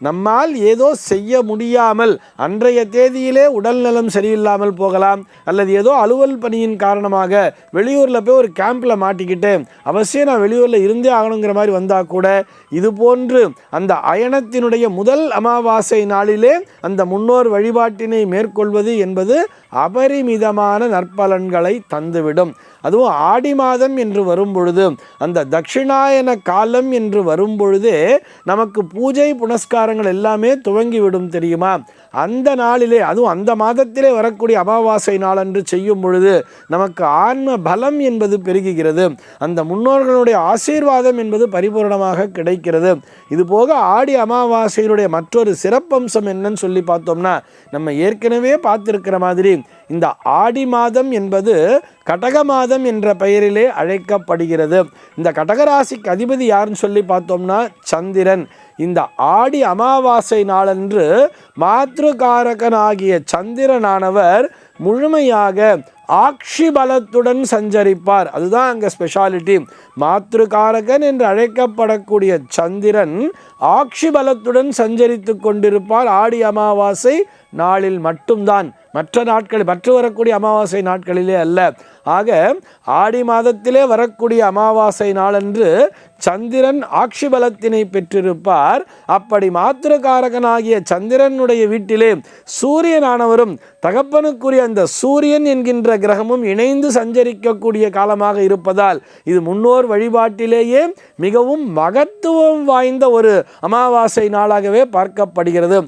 நம்மால் ஏதோ செய்ய முடியாமல் அன்றைய தேதியிலே உடல் நலம் சரியில்லாமல் போகலாம் அல்லது ஏதோ அலுவல் பணியின் காரணமாக வெளியூரில் போய் ஒரு கேம்பில் மாட்டிக்கிட்டு அவசியம் நான் வெளியூரில் இருந்தே ஆகணுங்கிற மாதிரி வந்தால் கூட இது போன்று அந்த அயனத்தினுடைய முதல் அமாவாசை நாளிலே அந்த முன்னோர் வழிபாட்டினை மேற்கொள்வது என்பது அபரிமிதமான நற்பலன்களை தந்துவிடும். அதுவும் ஆடி மாதம் என்று வரும்பொழுது அந்த தட்சிணாயன காலம் என்று வரும்பொழுது நமக்கு பூஜை புனஸ்காரங்கள் எல்லாமே துவங்கிவிடும் தெரியுமா? அந்த நாளிலே அதுவும் அந்த மாதத்திலே வரக்கூடிய அமாவாசை நாளன்று செய்யும் பொழுது நமக்கு ஆன்ம பலம் என்பது பெருகுகிறது. அந்த முன்னோர்களுடைய ஆசீர்வாதம் என்பது பரிபூரணமாக கிடைக்கிறது. இது போக ஆடி அமாவாசையினுடைய மற்றொரு சிறப்பம்சம் என்னன்னு சொல்லி பார்த்தோம்னா நம்ம ஏற்கனவே பார்த்துருக்கிற மாதிரி இந்த ஆடி மாதம் என்பது கடக மாதம் என்ற பெயரிலே அழைக்கப்படுகிறது. இந்த கடகராசிக்கு அதிபதி யாருன்னு சொல்லி பார்த்தோம்னா சந்திரன். இந்த ஆடி அமாவாசை நாளன்று மாத்ருகாரகனாகிய சந்திரனானவர் முழுமையாக ஆக்ஷி பலத்துடன் சஞ்சரிப்பார். அதுதான் அங்கே ஸ்பெஷாலிட்டி மாத்ருகாரகன் என்று அழைக்கப்படக்கூடிய சந்திரன் ஆக்ஷி பலத்துடன் சஞ்சரித்து கொண்டிருப்பார். ஆடி அமாவாசை நாளில் மட்டும்தான். மற்ற நாட்கள் மற்ற வரக்கூடிய அமாவாசை நாட்களிலே அல்ல. ஆக ஆடி மாதத்திலே வரக்கூடிய அமாவாசை நாளன்று சந்திரன் ஆட்சி பலத்தினை பெற்றிருப்பார். அப்படி மாத்திரகாரகனாகிய சந்திரனுடைய வீட்டிலே சூரியனானவரும் தகப்பனுக்குரிய அந்த சூரியன் என்கின்ற கிரகமும் இணைந்து சஞ்சரிக்கக்கூடிய காலமாக இருப்பதால் இது முன்னோர் வழிபாட்டிலேயே மிகவும் மகத்துவம் வாய்ந்த ஒரு அமாவாசை நாளாகவே பார்க்கப்படுகிறது.